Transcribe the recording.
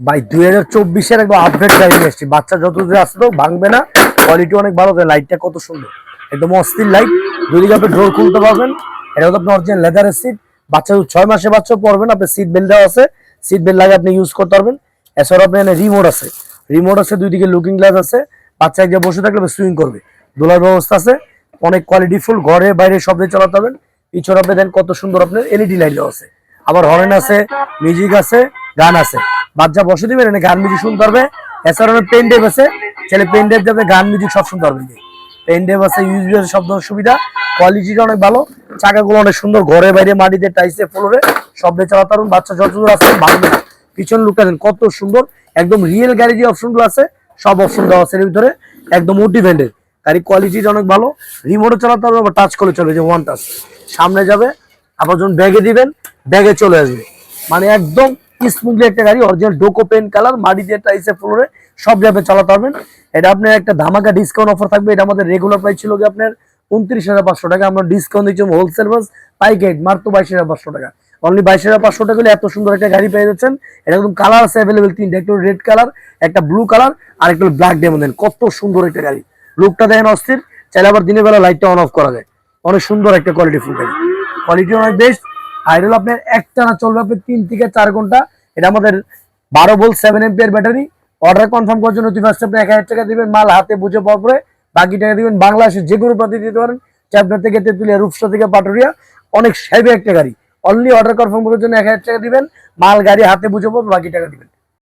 ভাই, দুই হাজার চব্বিশের একদম আপডেট গাড়ি নিয়ে এসছি। বাচ্চা যত দূরে আসতো ভাঙবে না কোয়ালিটি অনেক ভালো লাইটটা কত সুন্দর। একদম অস্থির লাইট দুদিকে আপনি ডোর খুলতে পারবেন। এটা হলো আপনার অরিজিনাল লেদারের সিট বাচ্চা ছয় মাসে বাচ্চা পড়বেন আপনি সিট বেল্ট দেওয়া আছে। সিট বেল্ট লাগে আপনি ইউজ করতে পারবেন। এছাড়াও আপনার এখানে রিমোট আছে। রিমোট আছে, দুই দিকে লুকিং গ্লাস আছে। বাচ্চা এক জায়গায় বসে থাকলে সুইং করবে। দোলার ব্যবস্থা আছে। অনেক কোয়ালিটি ফুল ঘরে বাইরে সব দিয়ে চালাতে পারবেন। পিছনে আপনি দেন কত সুন্দর আপনার এলইডি লাইট দেওয়া আছে। আবার হরেন আছে মিউজিক আছে, গান আছে। বাচ্চা বসে দিবেন এখানে গান মিউজিক শুনতে পারবে। এছাড়া পেন ডেভ আছে। ছেলে পেন ডেভ যাবে গান মিউজিক সব শুনতে পারবে। পেন ডেভ আছে ইউজবি আছে, সব ধরনের সুবিধা। কোয়ালিটিটা অনেক ভালো। চাকাগুলো অনেক সুন্দর, ঘরে বাইরে মাটিতে টাইসে ফ্লোরে। সব দিয়ে চালাতে পারবেন। বাচ্চা যত দূর আসবে ভাঙবে না। পিছন লুকটা কত সুন্দর। একদম রিয়েল গাড়ি যে অপশনগুলো আছে, সব অপশন দেওয়া আছে এর ভিতরে। একদম মোটিভেন্টেড গাড়ি কোয়ালিটিটা অনেক ভালো। রিমোটও চালাতে পারবে আবার টাচ করে চলে যে ওয়ান টাচ সামনে যাবে আবার যখন ব্যাগে দিবেন ব্যাগে চলে আসবে। মানে একদম স্মুথলি একটা গাড়ি অরিজিনাল ডোকো পেন কালার মাটি দিয়ে টাইসে ফ্লোরে সব জায়গায় চালাতে পারবেন। এটা আপনার একটা ধামাকা ডিসকাউন্ট অফার থাকবে। এটা আমাদের রেগুলার প্রাইস ছিল আপনার উনত্রিশ হাজার পাঁচশো টাকা। আমরা ডিসকাউন্ট দিচ্ছি হোলসেল বাস পাইকেট মাত্র বাইশ হাজার পাঁচশো টাকা। অনলি বাইশ হাজার পাঁচশো টাকা হলে এত সুন্দর একটা গাড়ি পেয়ে যাচ্ছেন। এটা একদম কালার আছে অ্যাভেলেবেল তিনটা, একটা রেড কালার একটা ব্লু কালার আর একটা ব্ল্যাক ডেমন কত সুন্দর একটা গাড়ি। লুকটা দেখেন অস্থির। চাইলে আবার দিনের বেলা লাইটটা অন অফ করা যায়। অনেক সুন্দর একটা কোয়ালিটি ফুল গাড়ি। কোয়ালিটি অনেক বেস্ট হলো আপনার একটানা চলবে আপনার তিন থেকে চার ঘণ্টা এটা আমাদের বারো volt seven ampere battery order confirm করার জন্য ফার্স্ট আপনি এক হাজার টাকা দিবেন, মাল হাতে বুঝে পরে বাকি টাকা দিবেন বাংলাদেশের যে কোনো প্রান্তে দিতে পারেন। চাপনা থেকে তেঁতুলিয়া, রূপসা থেকে পাটুরিয়া, অনেক সেভে একটা গাড়ি। অনলি অর্ডার কনফার্ম করার জন্য এক হাজার টাকা দিবেন, মাল, গাড়ি হাতে বুঝে পড়বে বাকি টাকা দিবেন।